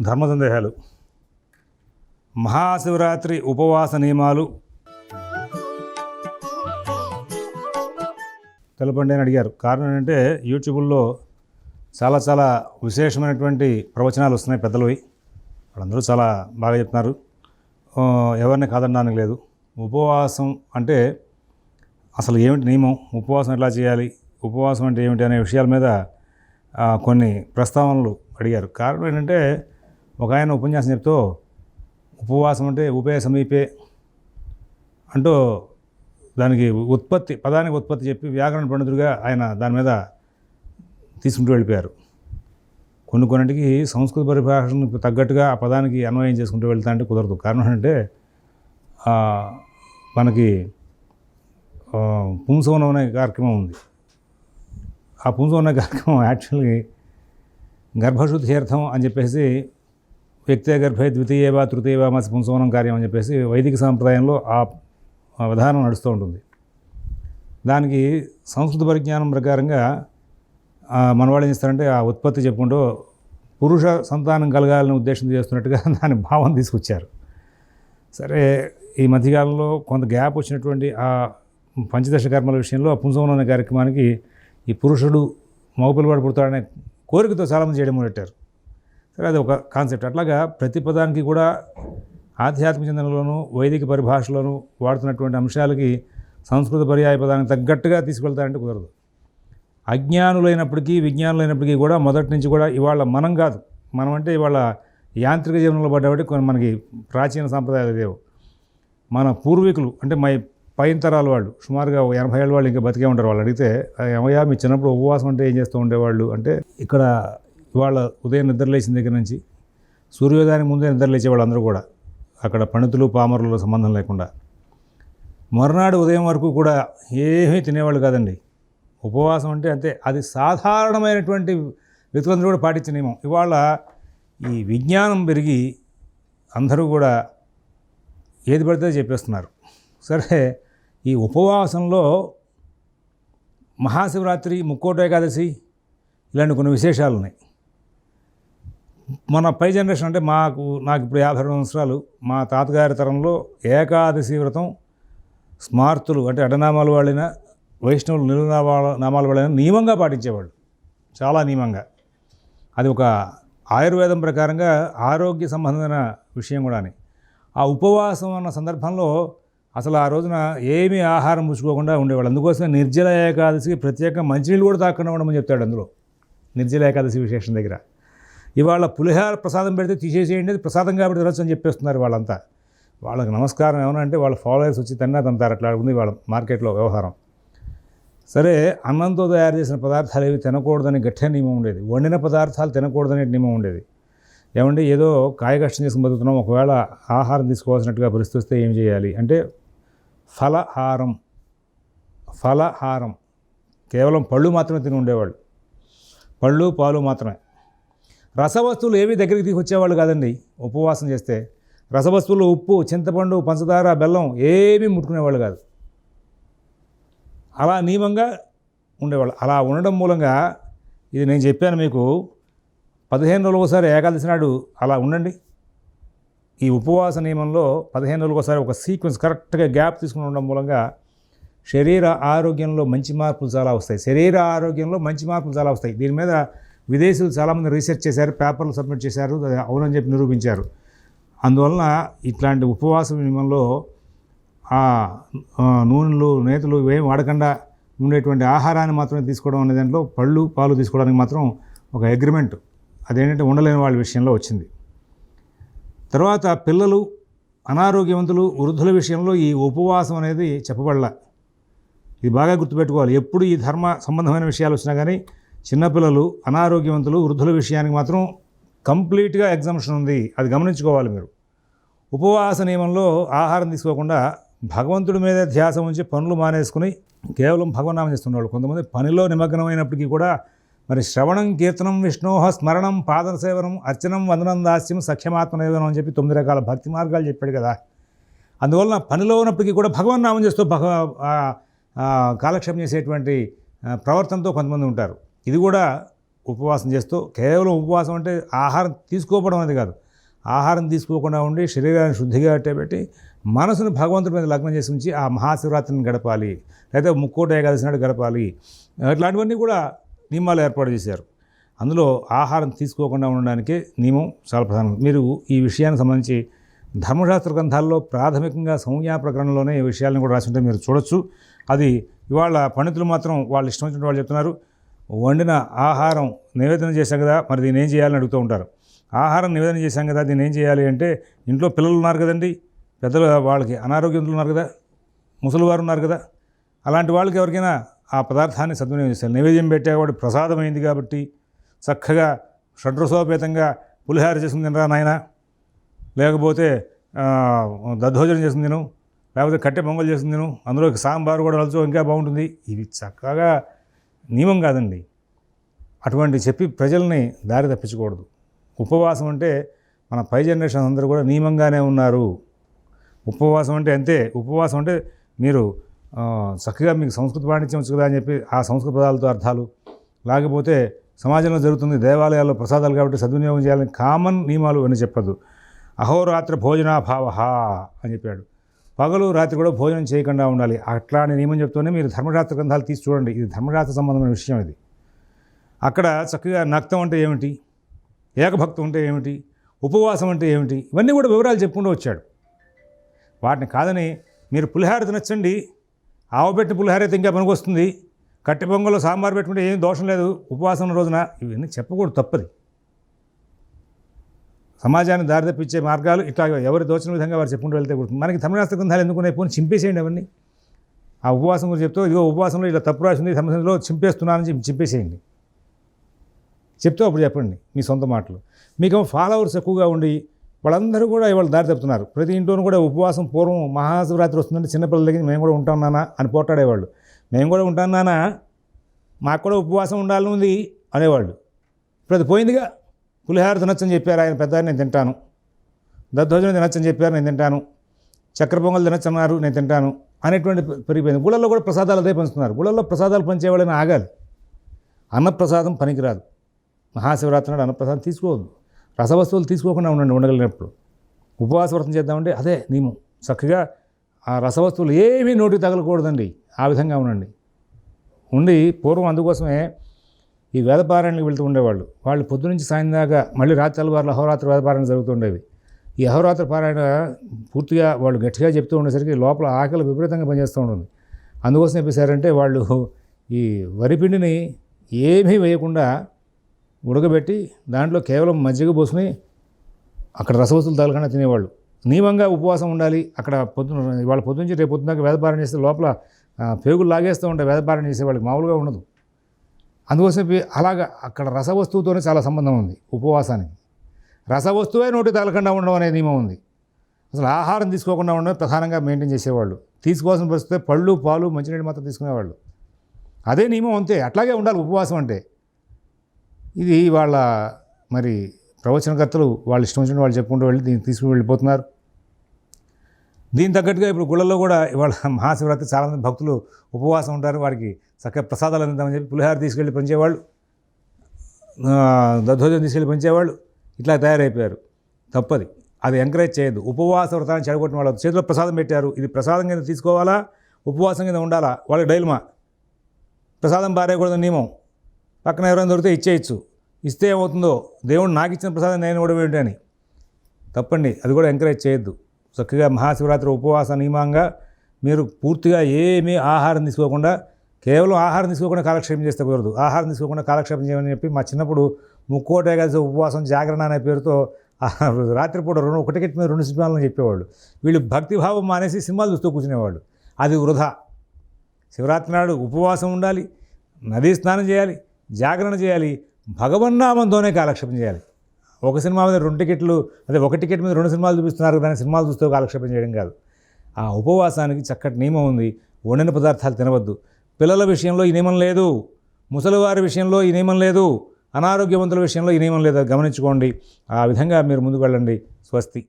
ధర్మ సందేహాలు మహాశివరాత్రి ఉపవాస నియమాలు. తెలపండి అని అడిగారు. కారణం ఏంటంటే యూట్యూబ్లో చాలా చాలా విశేషమైనటువంటి ప్రవచనాలు వస్తున్నాయి పెద్దలవి. వాళ్ళందరూ చాలా బాగా చెప్తున్నారు. ఎవరిని కాదనడానికి లేదు. ఉపవాసం అంటే అసలు ఏమిటి నియమం? ఉపవాసం ఎలా చేయాలి? ఉపవాసం అంటే ఏమిటి అనే విషయాల మీద కొన్ని ప్రస్తావనలు అడిగారు. కారణం ఏంటంటే ఒక ఆయన ఉపన్యాసం చెప్తూ ఉపవాసం అంటే ఉపయ సమీపే అంటూ దానికి ఉత్పత్తి పదానికి ఉత్పత్తి చెప్పి వ్యాకరణ పండితుడిగా ఆయన దాని మీద తీసుకుంటూ వెళ్ళిపోయారు. కొన్ని కొన్నింటికి సంస్కృత పరిభాషకు తగ్గట్టుగా ఆ పదానికి అన్వయం చేసుకుంటూ వెళ్తా అంటే కుదరదు. కారణం అంటే మనకి పుంసవనం అనే కార్యక్రమం ఉంది. ఆ పుంసవనం కార్యక్రమం యాక్చువల్గా గర్భశుద్ధి తీర్థం అని చెప్పేసి వ్యక్తే గర్భే ద్వితీయవా తృతీయవా మసి పుంసోనం కార్యం అని చెప్పేసి వైదిక సాంప్రదాయంలో ఆ విధానం నడుస్తూ ఉంటుంది. దానికి సంస్కృత పరిజ్ఞానం ప్రకారంగా మనవాళ్ళు ఏం చేస్తారంటే ఆ ఉత్పత్తి చెప్పుకుంటూ పురుష సంతానం కలగాలని ఉద్దేశం చేస్తున్నట్టుగా దాని భావం తీసుకొచ్చారు. సరే ఈ మధ్యకాలంలో కొంత గ్యాప్ వచ్చినటువంటి ఆ పంచదశ కర్మల విషయంలో ఆ పుంసవనం అనే కార్యక్రమానికి ఈ పురుషుడు మగపిల్లవాడు పుడతాడనే కోరికతో చాలామంది చేయడం మొదలెట్టారు. సరే అది ఒక కాన్సెప్ట్. అట్లాగా ప్రతి పదానికి కూడా ఆధ్యాత్మిక చింతనలోను వైదిక పరిభాషలోను వాడుతున్నటువంటి అంశాలకి సంస్కృత పర్యాయ పదానికి తగ్గట్టుగా తీసుకెళ్తారంటే కుదరదు. అజ్ఞానులైనప్పటికీ విజ్ఞానులైనప్పటికీ కూడా మొదటి నుంచి కూడా ఇవాళ మనం కాదు. మనం అంటే ఇవాళ యాంత్రిక జీవనంలో పడ్డబట్టి కొన్ని మనకి ప్రాచీన సాంప్రదాయాలు లేవు. మన పూర్వీకులు అంటే మై పైన తరాల వాళ్ళు సుమారుగా ఎనభై ఏళ్ళ వాళ్ళు ఇంకా బతికే ఉంటారు. వాళ్ళు అడిగితే "ఆ, ఏమయ్యా మీ చిన్నప్పుడు ఉపవాసం అంటే ఏం చేస్తూ ఉండేవాళ్ళు? అంటే ఇక్కడ ఇవాళ ఉదయం నిద్రలేసిన దగ్గర నుంచి సూర్యోదయానికి ముందే నిద్రలేచే వాళ్ళందరూ కూడా అక్కడ పండితులు పామరుల సంబంధం లేకుండా మరునాడు ఉదయం వరకు కూడా ఏమీ తినేవాళ్ళు కాదండి. ఉపవాసం అంటే అంతే. అది సాధారణమైనటువంటి వ్యక్తులందరూ కూడా పాటించిన నియమం. ఇవాళ ఈ విజ్ఞానం పెరిగి అందరూ కూడా ఏది పడితే చెప్పేస్తున్నారు. సరే ఈ ఉపవాసంలో మహాశివరాత్రి ముక్కోట ఏకాదశి ఇలాంటి కొన్ని విశేషాలు ఉన్నాయి మన పై జనరేషన్ అంటే మాకు నాకు ఇప్పుడు యాభై రెండు సంవత్సరాలు మా తాతగారి తరంలో ఏకాదశి వ్రతం స్మార్తులు అంటే అడనామాలు వాళ్ళైన వైష్ణవులు నిలునామాల నామాలు వాళ్ళైన నియమంగా పాటించేవాళ్ళు. చాలా నియమంగా. అది ఒక ఆయుర్వేదం ప్రకారంగా ఆరోగ్య సంబంధమైన విషయం కూడా అని. ఆ ఉపవాసం అన్న సందర్భంలో అసలు ఆ రోజున ఏమీ ఆహారం పుచ్చుకోకుండా ఉండేవాళ్ళు. అందుకోసమే నిర్జల ఏకాదశికి ప్రత్యేక మంచినీళ్ళు కూడా తాకుండా ఉండమని చెప్తాడు అందులో. నిర్జల ఏకాదశి విశేషం దగ్గర. ఇవాళ పులిహార ప్రసాదం పెడితే తీసేసేయండి అది ప్రసాదం కాబట్టి తినొచ్చు అని చెప్పేస్తున్నారు వాళ్ళంతా. వాళ్ళకి నమస్కారం ఏమన్నా అంటే వాళ్ళ ఫాలోయర్స్ వచ్చి తన్నా తంతారు అట్లా ఉంది వాళ్ళ మార్కెట్లో వ్యవహారం. సరే అన్నంతో తయారు చేసిన పదార్థాలు ఏవి తినకూడదని గట్టిగా నియమం ఉండేది. వండిన పదార్థాలు తినకూడదనే నియమం ఉండేది. ఏమంటే ఏదో కాయ కష్టం చేసుకుని బతుకుతున్నాం. ఒకవేళ ఆహారం తీసుకోవాల్సినట్టుగా పరిస్థితి వస్తే ఏం చేయాలి? అంటే ఫలహారం. ఫలహారం. కేవలం పళ్ళు మాత్రమే తిని ఉండేవాళ్ళు. పళ్ళు పాలు మాత్రమే. రసవస్తువులు ఏవి దగ్గరికి తీసుకొచ్చేవాళ్ళు కాదండి. ఉపవాసం చేస్తే రసవస్తువులు ఉప్పు చింతపండు పంచదార బెల్లం ఏమీ ముట్టుకునేవాళ్ళు కాదు. అలా నియమంగా ఉండేవాళ్ళు. అలా ఉండడం మూలంగా ఇది నేను చెప్పాను మీకు పదిహేను రోజులు ఒకసారి ఏకాదశి నాడు అలా ఉండండి. ఈ ఉపవాస నియమంలో పదిహేను రోజులు ఒకసారి ఒక సీక్వెన్స్ కరెక్ట్గా గ్యాప్ తీసుకుని ఉండడం మూలంగా శరీర ఆరోగ్యంలో మంచి మార్పులు చాలా వస్తాయి. శరీర ఆరోగ్యంలో మంచి మార్పులు చాలా వస్తాయి. దీని మీద విదేశీయులు చాలామంది రీసెర్చ్ చేశారు పేపర్లు సబ్మిట్ చేశారు అది అవునని చెప్పి నిరూపించారు. అందువలన ఇట్లాంటి ఉపవాస నియమంలో ఆ, నూనెలు నేతలు ఇవేం వాడకుండా ఉండేటువంటి ఆహారాన్ని మాత్రమే తీసుకోవడం అనే దాంట్లో పళ్ళు పాలు తీసుకోవడానికి మాత్రం ఒక అగ్రిమెంట్ అదేంటంటే ఉండలేని వాళ్ళ విషయంలో వచ్చింది. తర్వాత పిల్లలు అనారోగ్యవంతులు వృద్ధుల విషయంలో ఈ ఉపవాసం అనేది చెప్పబడలా. ఇది బాగా గుర్తుపెట్టుకోవాలి. ఎప్పుడు ఈ ధర్మ సంబంధమైన విషయాలు వచ్చినా కానీ చిన్నపిల్లలు అనారోగ్యవంతులు వృద్ధుల విషయానికి మాత్రం కంప్లీట్గా ఎగ్జామ్షన్ ఉంది. అది గమనించుకోవాలి మీరు. ఉపవాస నియమంలో ఆహారం తీసుకోకుండా భగవంతుడి మీద ధ్యాస ఉంచి పనులు మానేసుకుని కేవలం భగవన్నామం చేస్తున్నవాళ్ళు. కొంతమంది పనిలో నిమగ్నమైనప్పటికీ కూడా మరి శ్రవణం కీర్తనం విష్ణోహ స్మరణం పాద సేవనం అర్చనం వందనం దాస్యం సఖ్యమాత్మనేదనం అని చెప్పి తొమ్మిది రకాల భక్తి మార్గాలు చెప్పాడు కదా. అందువలన పనిలో ఉన్నప్పటికీ కూడా భగవన్ నామం చేస్తూ భగ కాలక్షేపం చేసేటువంటి ప్రవర్తనతో కొంతమంది ఉంటారు. ఇది కూడా ఉపవాసం చేస్తూ కేవలం ఉపవాసం అంటే ఆహారం తీసుకోకపోవడం అనేది కాదు. ఆహారం తీసుకోకుండా ఉండి శరీరాన్ని శుద్ధిగా పెట్టి మనసును భగవంతుడి మీద లగ్నం చేసి ఉంచి ఆ మహాశివరాత్రిని గడపాలి. లేదా ముక్కోట ఏకాదశి నాడు గడపాలి. ఇట్లాంటివన్నీ కూడా నియమాలు ఏర్పాటు చేశారు. అందులో ఆహారం తీసుకోకుండా ఉండడానికే నియమం చాలా ప్రధానం. మీరు ఈ విషయానికి సంబంధించి ధర్మశాస్త్ర గ్రంథాల్లో ప్రాథమికంగా సంజ్ఞా ప్రకరణలోనే ఈ విషయాలను కూడా రాసి ఉంటే మీరు చూడొచ్చు. అది ఇవాళ పండితులు మాత్రం వాళ్ళు ఇష్టం వచ్చిన వాళ్ళు చెప్తున్నారు. వండిన ఆహారం నివేదన చేశాం కదా మరి దీన్ని ఏం చేయాలని అడుగుతూ ఉంటారు. ఆహారం నివేదన చేశాం కదా దీన్ని ఏం చేయాలి అంటే ఇంట్లో పిల్లలు ఉన్నారు కదండి పెద్దలు వాళ్ళకి అనారోగ్యంతులు ఉన్నారు కదా ముసలివారు ఉన్నారు కదా అలాంటి వాళ్ళకి ఎవరికైనా ఆ పదార్థాన్ని సద్వినియోగం చేస్తారు. నైవేద్యం కాబట్టి ప్రసాదమైంది కాబట్టి చక్కగా షడ్రసోపేతంగా పులిహార చేసుకుని తినరా నాయన? లేకపోతే దద్దోజనం చేసుకుని తిను లేకపోతే కట్టె పొంగల్ చేసుకుని తిను అందులో సాంబారు కూడా కలుచు ఇంకా బాగుంటుంది. ఇవి చక్కగా నియమం కాదండి. అటువంటి చెప్పి ప్రజల్ని దారి తప్పించకూడదు. ఉపవాసం అంటే మన పై జనరేషన్ అందరూ కూడా నియమంగానే ఉన్నారు. ఉపవాసం అంటే అంతే. ఉపవాసం అంటే మీరు చక్కగా మీకు సంస్కృత పాండిత్యం వచ్చు కదా అని చెప్పి ఆ సంస్కృత పదాలతో అర్థాలు. లేకపోతే సమాజంలో జరుగుతుంది దేవాలయాల్లో ప్రసాదాలు కాబట్టి సద్వినియోగం చేయాలని కామన్ నియమాలు అని చెప్పదు. అహోరాత్రి భోజనాభావ అని చెప్పాడు. పగలు రాత్రి కూడా భోజనం చేయకుండా ఉండాలి. అట్లా అని నియమం చెప్తూనే మీరు ధర్మశాస్త్ర గ్రంథాలు తీసి చూడండి. ఇది ధర్మశాస్త్ర సంబంధమైన విషయం ఇది. అక్కడ చక్కగా నక్తం అంటే ఏమిటి? ఏకభక్తం అంటే ఏమిటి? ఉపవాసం అంటే ఏమిటి? ఇవన్నీ కూడా వివరాలు చెప్పుకుంటూ వచ్చాడు. వాటిని కాదని మీరు పులిహార తినచ్చండి. ఆవపెట్టిన పులిహార అయితే ఇంకా పనికొస్తుంది. కట్టె పొంగలో సాంబార్ పెట్టుకుంటే ఏం దోషం లేదు. ఉపవాసం రోజున ఇవన్నీ చెప్పకూడదు తప్పది. సమాజాన్ని దారి తప్పించే మార్గాలు ఇట్లా ఎవరు దోచిన విధంగా వారు చెప్పుకుంటూ వెళ్తే మనకి తమిళనాస్త్ర గ్రంథాలు ఎందుకు ఉన్నాయి? పోనీ చింపేసేయండి అవన్నీ. ఆ ఉపవాసం గురించి చెప్తూ ఇదిగో ఉపవాసంలో ఇలా తప్పు రాసింది సమస్యలో చింపేస్తున్నానని చెప్పి చింపేసేయండి. చెప్తూ అప్పుడు చెప్పండి మీ సొంత మాటలు. మీకు ఫాలోవర్స్ ఎక్కువగా ఉండి వాళ్ళందరూ కూడా ఇవాళ దారి తప్పుతున్నారు. ప్రతి ఇంట్లోనూ కూడా ఉపవాసం పూర్వం మహాశివరాత్రి వస్తుందంటే చిన్నపిల్లల దగ్గర మేము కూడా ఉంటాం నాన్న అని పోట్లాడేవాళ్ళు. మేము కూడా ఉంటాం నానా మాకు కూడా ఉపవాసం ఉండాలని ఉంది అనేవాళ్ళు. ఇప్పుడు అది పోయిందిగా. పులిహార తినొచ్చని చెప్పారు ఆయన పెద్ద నేను తింటాను. దద్దోజనం తినొచ్చని చెప్పారు నేను తింటాను. చక్కెర పొంగల్ తినొచ్చన్నారు నేను తింటాను అనేటువంటి పెరిగిపోయింది. గుళ్ళల్లో కూడా ప్రసాదాలు అదే పంచుతున్నారు. గుళ్ళల్లో ప్రసాదాలు పంచేవాళ్ళని ఆగాలి. అన్నప్రసాదం పనికిరాదు. మహాశివరాత్రి నాడు అన్నప్రసాదం తీసుకోవద్దు. రసవస్తువులు తీసుకోకుండా ఉండండి ఉండగలిగినప్పుడు. ఉపవాస వ్రతం చేద్దామంటే అదే నియమం. చక్కగా ఆ రసవస్తువులు ఏమీ నోటికి తగలకూడదండి. ఆ విధంగా ఉండండి. ఉండి పూర్వం అందుకోసమే ఈ వేదపారాయణకి వెళ్తూ ఉండేవాళ్ళు. వాళ్ళు పొద్దు నుంచి సాయంత్రం దాకా మళ్ళీ రాత్రి తెల్లవారులు అహోరాత్రి వేదపారాయణ జరుగుతుండేవి ఈ అహోరాత్రి పారాయణ పూర్తిగా వాళ్ళు గట్టిగా చెప్తూ ఉండేసరికి లోపల ఆకలి విపరీతంగా పనిచేస్తూ ఉంటుంది. అందుకోసం చెప్పేశారంటే వాళ్ళు ఈ వరిపిండిని ఏమీ వేయకుండా ఉడకబెట్టి దాంట్లో కేవలం మజ్జిగ పోసుకుని అక్కడ రసవసులు తగలకుండా తినేవాళ్ళు. నియమంగా ఉపవాసం ఉండాలి. అక్కడ పొద్దున వాళ్ళ పొద్దునుంచి రేపు పొద్దున్నాక వేదపారం చేస్తే లోపల పేగులు లాగేస్తూ ఉంటాయి వేదపారణ చేసే వాళ్ళకి మామూలుగా ఉండదు. అందుకోసం అలాగ అలాగా అక్కడ రసవస్తువుతోనే చాలా సంబంధం ఉంది ఉపవాసానికి. రసవస్తువే నోటి తగలకుండా ఉండడం అనే నియమం ఉంది. అసలు ఆహారం తీసుకోకుండా ఉండడం ప్రధానంగా మెయింటైన్ చేసేవాళ్ళు. తీసుకోవాల్సిన పరిస్థితి పళ్ళు పాలు మంచినీళ్ళు మాత్రం తీసుకునేవాళ్ళు. అదే నియమం అంతే. అట్లాగే ఉండాలి ఉపవాసం అంటే. ఇది వాళ్ళ మరి ప్రవచనకర్తలు వాళ్ళు ఇష్టం వచ్చిన వాళ్ళు చెప్పుకుంటూ వెళ్ళి దీన్ని తీసుకుని వెళ్ళిపోతున్నారు దీని తగ్గట్టుగా ఇప్పుడు గుళ్ళల్లో కూడా ఇవాళ మహాశివరాత్రి చాలామంది భక్తులు ఉపవాసం ఉంటారు. వారికి చక్కగా ప్రసాదాలు అందిద్దామని చెప్పి పులిహార తీసుకెళ్ళి పంచేవాళ్ళు దద్దోజనం తీసుకెళ్ళి పంచేవాళ్ళు ఇట్లా తయారైపోయారు. తప్పది. అది ఎంకరేజ్ చేయొద్దు. ఉపవాస వ్రతాన్ని చెడగొట్టిన వాళ్ళు చేతిలో ప్రసాదం పెట్టారు. ఇది ప్రసాదం కింద తీసుకోవాలా? ఉపవాసం కింద ఉండాలా? వాళ్ళకి డైల్మా. ప్రసాదం పారేయకూడదు నియమం. పక్కన ఎవరైనా దొరికితే ఇచ్చేయచ్చు. ఇస్తే ఏమవుతుందో? దేవుడు నాకు ఇచ్చిన ప్రసాదం నేను కూడా ఏంటి అని. తప్పండి. అది కూడా ఎంకరేజ్ చేయొద్దు. చక్కగా మహాశివరాత్రి ఉపవాస నియమంగా మీరు పూర్తిగా ఏమీ ఆహారం తీసుకోకుండా కేవలం ఆహారం తీసుకోకుండా కాలక్షేపం చేస్తే కుదరదు. ఆహారం తీసుకోకుండా కాలక్షేపం చేయమని చెప్పి మా చిన్నప్పుడు ముక్కోటే కలిసి ఉపవాసం జాగరణ అనే పేరుతో రాత్రిపూట రెండు ఒక టికెట్ మీద రెండు సినిమాలను చెప్పేవాళ్ళు. వీళ్ళు భక్తిభావం మానేసి సినిమాలు చూస్తూ కూర్చునేవాళ్ళు. అది వృధా. శివరాత్రి నాడు ఉపవాసం ఉండాలి నదీ స్నానం చేయాలి జాగరణ చేయాలి భగవన్నామంతోనే కాలక్షేపం చేయాలి. ఒక సినిమా మీద రెండు టికెట్లు అదే ఒక టికెట్ మీద రెండు సినిమాలు చూపిస్తున్నారు దాని సినిమాలు చూస్తూ కాలక్షేపం చేయడం కాదు. ఆ ఉపవాసానికి చక్కటి నియమం ఉంది. వండిన పదార్థాలు తినవద్దు. పిల్లల విషయంలో ఈ నియమం లేదు. ముసలివారి విషయంలో ఈ నియమం లేదు. అనారోగ్యవంతుల విషయంలో ఈ నియమం లేదు. గమనించుకోండి. ఆ విధంగా మీరు ముందుకు వెళ్ళండి. స్వస్తి.